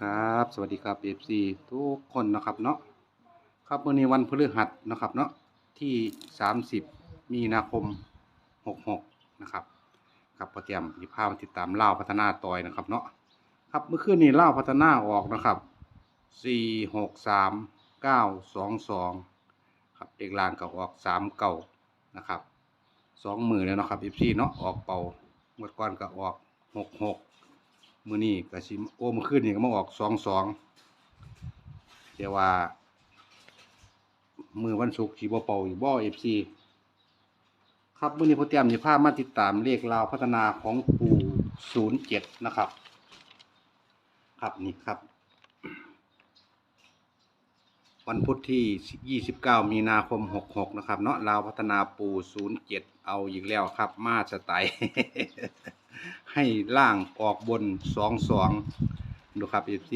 ครับ สวัสดีครับ FC ทุกคนนะครับเนาะครับวันนี้วันพฤหัสนะครับเนาะที่ 30 มีนาคม 66 นะครับครับพอเตรียมมีภาพติดตามเล่าพัฒนาต่อยนะครับเนาะครับเมื่อคืนนี้เล่าพัฒนาออกนะครับ 4 6 3 9 2 2 ครับเด็กลางก็ออก 3 เก่านะครับสองมือแล้วเนาะครับ FC เนาะออกเป่าเมื่อก่อนก็ออก 66 มือนี้ก็สิโอ้มื่อคืนนี่ก็มาออกสองสองแต่ว่า มือวันศุกร์สิบ่เป่าอยู่บ่ FC ครับมือนี้พ่อเตรียมสิพาพมาติดตามเลขราวพัฒนาของปู่07นะครับ ครับนี่ครับ วันพุธที่29มีนาคม66นะครับ เนาะลาวพัฒนาปู07เอาอีกแล้วครับ มาสไตล์ ให้ล่างออกบน22ดูครับ FC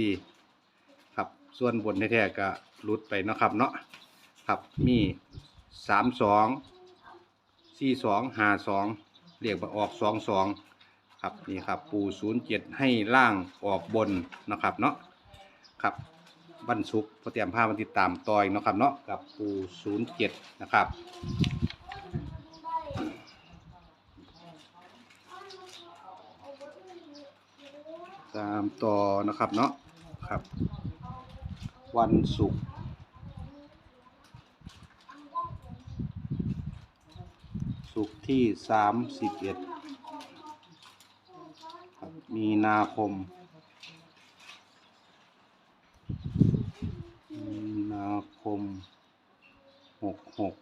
ครับส่วนบนแท้ๆก็หลุดไปเนาะครับเนาะครับมี32 42 52เรียกว่าออก22ครับนี่ครับปู07ให้ล่างออกบนนะครับเนาะครับวันศุกร์พอเตรียมภาพมาติดตามต่อยเนาะครับเนาะกับปู07นะครับ ตามต่อนะครับเนาะครับ วันศุกร์ศุกร์ที่31ครับมีนาคม มีนาคมหกหก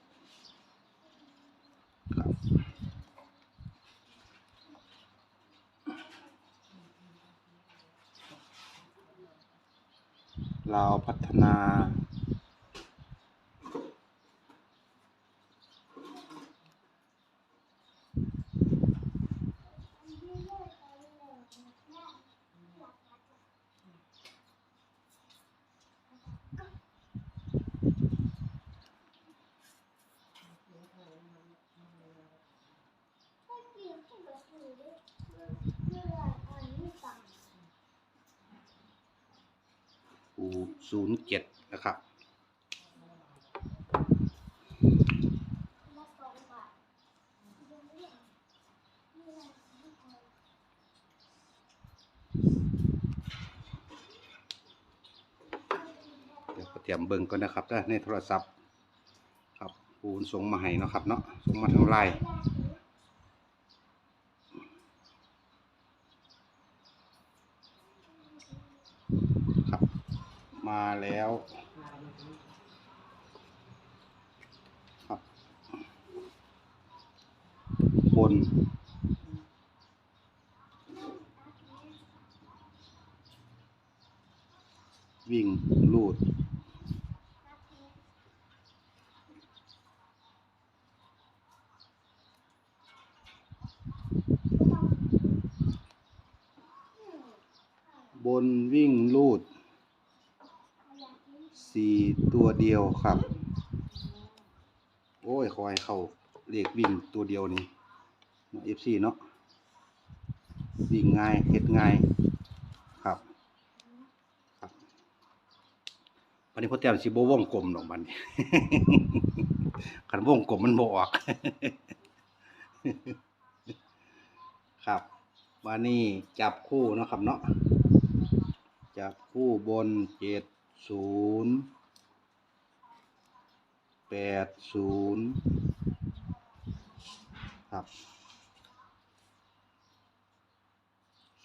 เราพัฒนา ปู ศูนย์เจ็ดนะครับเดี๋ยวเตรียมเบิ่งก่อนนะครับในโทรศัพท์ครับปูนส่งมาให้เนาะครับเนาะส่งมาทางไลน์ครับ มาแล้วครับ บน วิ่งลูด บนวิ่งลูด สี่ตัวเดียวครับ โอ้ยคอยเข้าเรียกวิ่งตัวเดียวนี่เอฟซีเนาะวิ่งง่ายเฮ็ดง่ายครับครับวันนี้พ่อแต้มสิบ่วงกลมดอกบัดนี้คันว่องกลมมันบ่ออกครับวันนี้จับคู่นะครับเนาะจับคู่บนเจ็ด ศูนย์แปดศูนย์ครับ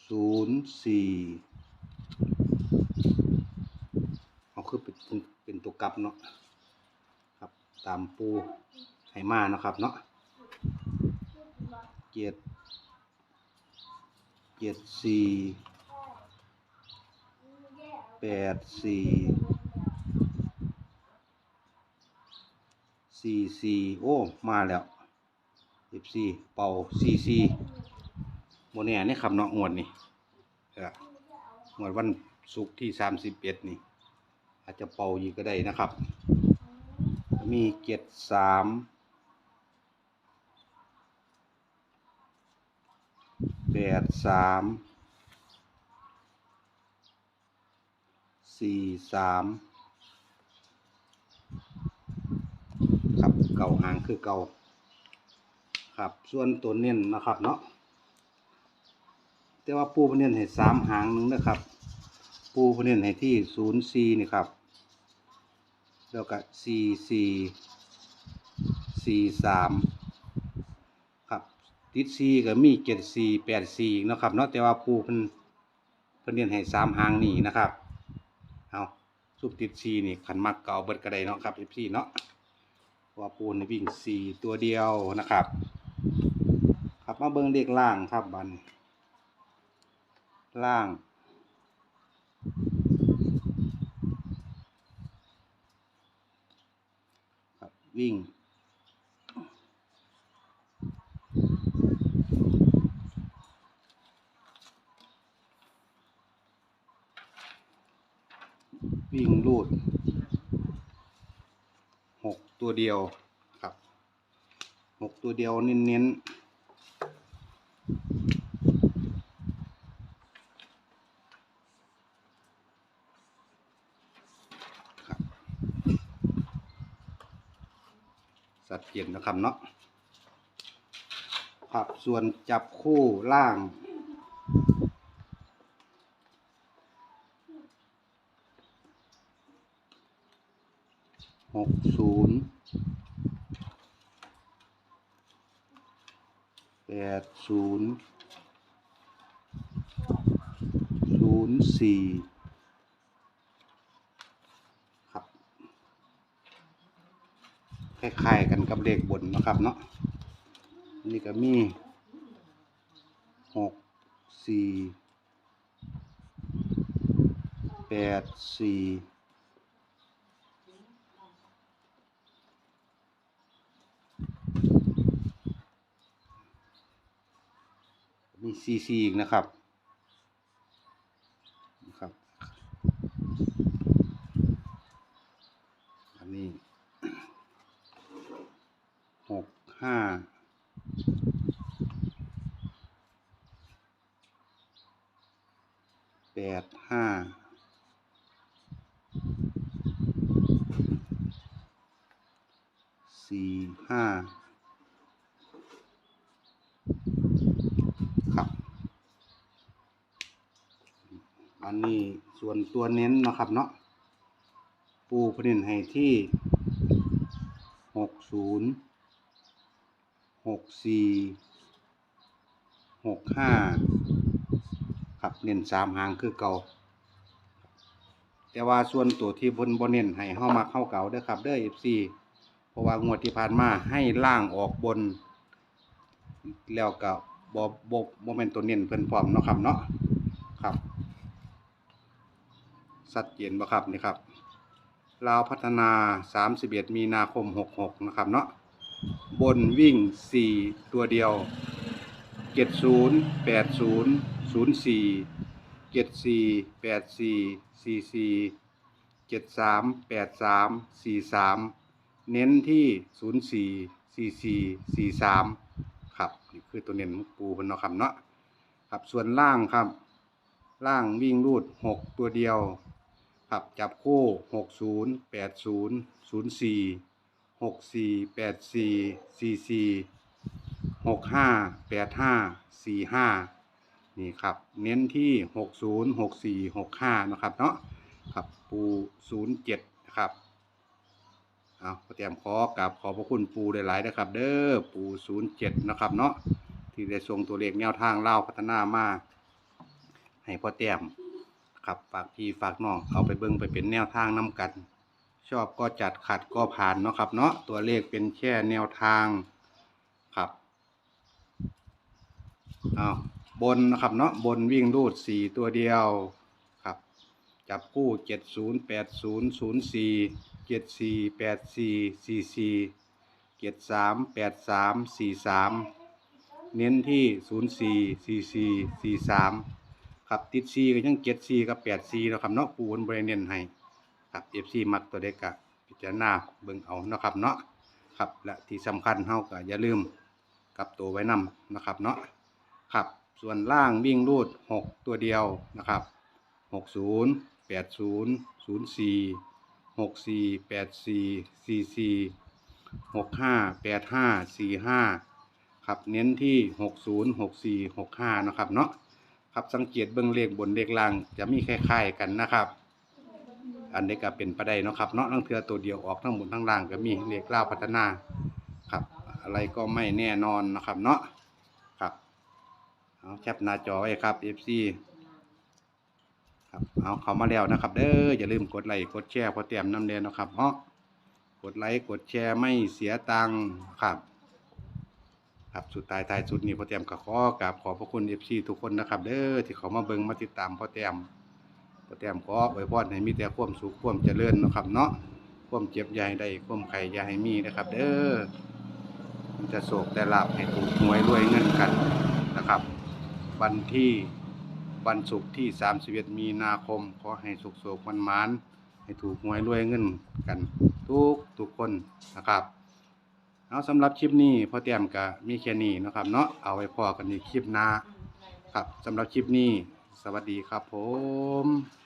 ศูนย์สี่เอาคือเป็นเป็นเป็นตัวกลับเนาะครับ ตามปูไหมาเนาะครับเนาะเจ็ดเจ็ดสี่ แปดสี่สี่สี่โอ้ มาแล้วสิบสี่เป่าสี่สี่โมเนี่ยนี่คำเนาะงวดนี่เอองวดวันศุกร์ที่สามสิบเอ็ดนี่ อาจจะเป่าอีกก็ได้นะครับ มีเจ็ดสามแปดสาม สี่สามครับเก่าหางคือเก่าครับส่วนตัวเน้นนะครับเนาะแต่ว่าปูเพิ่นเน้นให้สามหางหนึงนะครับ ปูเพิ่นเน้นให้ที่ศูนย์สี่นี่ครับแล้วก็สี่สี่สี่สามครับติดสี่ก็มีเจ็ดสี่แปดสี่นะครับเนาะแต่ว่าปูเพิ่นเพิ่นเน้นให้สามหางนี่นะครับ ซุปติดซีนี่ขันมักเก่าเบิดกระไดเนาะครับพี่เนาะเนาะว่าปูนวิ่งสี่ตัวเดียวนะครับ ครับมาเบิ่งเลขล่างครับบันล่างครับวิ่ง วิ่งรูดหกตัวเดียวครับหกตัวเดียวเน้นๆครับสัดเจนนะครับเนาะครับส่วนจับคู่ล่าง หก ศูนย์แปดศูนย์ศูนย์สี่ครับคล้ายๆกันกับเลขบนนะครับเนาะนนี่ก็มีหกสี่แปดสี่ มีซีซีอีกนะครับนะครับ อันนี้หกห้าแปดห้าสี่ห้า ครับ อันนี้ส่วนตัวเน้นนะครับเนาะปูผลิตให้ที่หกศูนย์หกสี่หกห้าครับเน้นสามหางคือเก่าแต่ว่าส่วนตัวที่บนบนเน้นให้เข้ามาเข้าเก่าเด้อครับเด้อเอฟซีเพราะว่างวดที่ผ่านมาให้ล่างออกบน แล้วก็บ่บ่บ่แม่นตัวเน้นเพิ่นพร้อมเนาะครับเนาะครับ ชัดเจนบ่ครับนี่ครับลาวพัฒนา 31 มีนาคม 66 นะครับเนาะบนวิ่ง 4 ตัวเดียว 70 80 04 74 84 44 73 83 43 เน้นที่ 04 44 43 ครับ นี่คือตัวเน้นปูพิ่นเนาะครับเนาะครับส่วนล่างครับ ล่างวิ่งรูดหกตัวเดียว ครับจับคู่หกศูนย์แปดศูนย์ศูนย์สี่หกสี่แปดสี่สี่สี่หกห้าแปดห้าสี่ห้านี่ครับ เน้นที่หกศูนย์หกสี่หกห้านะครับเนาะครับปูศูนย์เจ็ดนะครับเอาพ่อแต้มขอกราบขอบพระคุณปูหลายๆนะครับ เด้อปูศูนย์เจ็ดนะครับเนาะที่ได้ส่งตัวเลขแนวทางเล่าพัฒนามาให้พ่อแต้ม ครับฝากพี่ฝากน้องเอาไปเบิ่งไปเป็นแนวทางนํกัน ชอบก็จัดขัดก็ผ่านเนาะครับ เนาะตัวเลขเป็นแค่แนวทางครับเอาบนนะครับเนาะบนวิ่งรูดสี่ตัวเดียวครับ จับคู่เจ็ดศูนย์แปดศูนย์ศูนย์สี่เจ็ดสี่แปดสี่สี่สี่เจ็ดสามแปดสามสี่สามเน้นที่ศูนย์สี่สี่สี่สี่สาม ครับติดสี่ก็ยังเจ็ดสี่กับแปดสี่นาะครับเนาะปูนบริเน้นให้ครับเอฟซีมักตัวเด็กกะพิจารณาเบิ่งเอาเนาะครับเนาะครับและที่สำคัญเฮาก็อย่าลืมกับตัวไว้นำนะครับเนาะครับส่วนล่างวิ่งรูดหกตัวเดียวนะครับหกศูนย์แปดศูนย์ศูนย์สี่หกสี่แปดสี่สี่สี่หกห้าแปดห้าสี่ห้าครับเน้นที่หกศูนย์หกสี่หกห้านะครับเนาะ ครับสังเกตเบื้องเลขบนเลขล่างจะมีคล้ายๆกันนะครับ อันนี้ก็เป็นประเด็นนาะครับเนาะทั้งเทือตัวเดียวออกทั้งบนทั้งล่างก็มีเลขล่าวพัฒนาครับ อะไรก็ไม่แน่นอนนะครับเนาะครับเอาแคปหน้าจอไว้ครับ FC ครับเอาเขามาแล้วนะครับ เด้ออย่าลืมกดไลค์กดแชร์พอเตรียมน้ำเดนนะครับเนาะกดไลค์กดแชร์ไม่เสียตังค์ครับ ครับสุดท้ายท้ายสุดนี้พ่อเตรียมก็ขอกราบขอบพระคุณ FC ทุกคนนะครับ เด้อที่เขามาเบิ่งมาติดตามพ่อเตรียมก็แต้มขอไว้พรให้มีแต่ความสุขความเจริญนะครับ เนาะความเจ็บยาให้ได้ความไข่ยาให้มีนะครับ เด้อมันจะโศกแต่ลาบให้ถูกหวยรวยเงินกันนะครับ วันที่วันศุกร์ที่31มีนาคมขอให้สุขโศกมันมานให้ถูกหวยรวยเงินกัน ทุกทุกคนนะครับ เอาสำหรับคลิปนี้พอเตรียมก็มีแค่นี้นะครับ เนาะเอาไว้พอกันในคลิปหน้าครับสำหรับคลิปนี้ สวัสดีครับผม